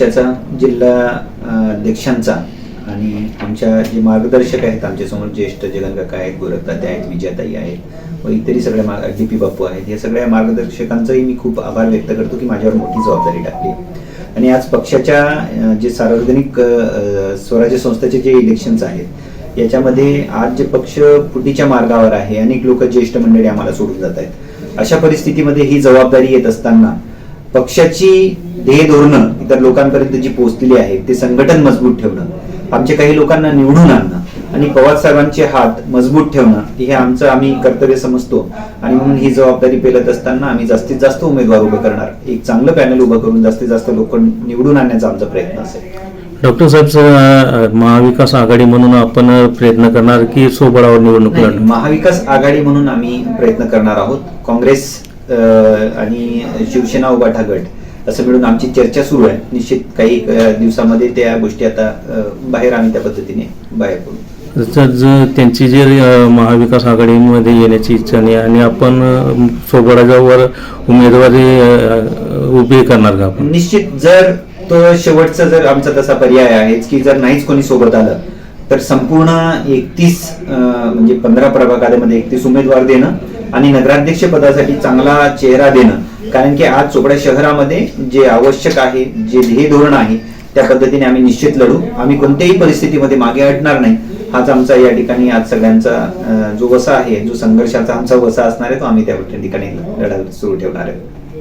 पक्षाचा जिल्हा अध्यक्षांचा आणि आमच्या जे मार्गदर्शक आहेत आमच्यासमोर ज्येष्ठ जगन काका आहेत गोरखदाते आहेत विजयाताई आहेत व इतरही सगळ्या मा डी पी बापू आहेत. या सगळ्या मार्गदर्शकांचाही मी खूप आभार व्यक्त करतो की माझ्यावर मोठी जबाबदारी टाकली आणि आज पक्षाच्या जे सार्वजनिक स्वराज्य संस्थेचे जे इलेक्शन्स आहेत याच्यामध्ये आज जे पक्ष फुटीच्या मार्गावर आहे अनेक लोक ज्येष्ठ मंडळी आम्हाला सोडून जात आहेत. अशा परिस्थितीमध्ये ही जबाबदारी येत असताना पक्षाची ध्येय धोरणं इतर लोकांपर्यंत जी पोहोचलेली आहेत ते संघटन मजबूत ठेवणं आमच्या काही लोकांना निवडून आणणं आणि पवार साहेबांचे हात मजबूत ठेवणं हे आमचं आम्ही कर्तव्य समजतो. आणि म्हणून ही जबाबदारी पेलत असताना आम्ही जास्तीत जास्त उमेदवार उभे करणार. एक चांगलं पॅनल उभं करून जास्तीत जास्त लोक निवडून आणण्याचा आमचा प्रयत्न असेल. डॉक्टर साहेब महाविकास आघाडी म्हणून आपण प्रयत्न करणार की सोबळावर निवडणूक महाविकास आघाडी म्हणून आम्ही प्रयत्न करणार आहोत. काँग्रेस आणि शिवसेना उभाठा गट. असं मिळून आमची चर्चा सुरू आहे. निश्चित काही दिवसामध्ये त्या गोष्टी आता बाहेर आम्ही त्या पद्धतीने बाहेर पडू. त्यांची जे महाविकास आघाडीमध्ये येण्याची इच्छा नाही आणि आपण अ, सोबळावर उमेदवारी उभी करणार का आपण? निश्चित जर तो शेवटचा जर आमचा तसा पर्याय आहे की जर नाहीच कोणी सोबत आलं तर संपूर्ण एकतीस म्हणजे पंधरा प्रभागामध्ये एकतीस उमेदवार देणं आणि नगराध्यक्ष पदासाठी चांगला चेहरा देणं कारण की आज चोपडा शहरामध्ये जे आवश्यक आहे जे ध्येय धोरण आहे त्या पद्धतीने आम्ही निश्चित लढू. आम्ही कोणत्याही परिस्थितीमध्ये मागे हटणार नाही. हाच आमचा या ठिकाणी आज सगळ्यांचा जो वसा आहे जो संघर्षाचा आमचा वसा असणार आहे तो आम्ही त्या ठिकाणी लढा सुरू ठेवणार आहे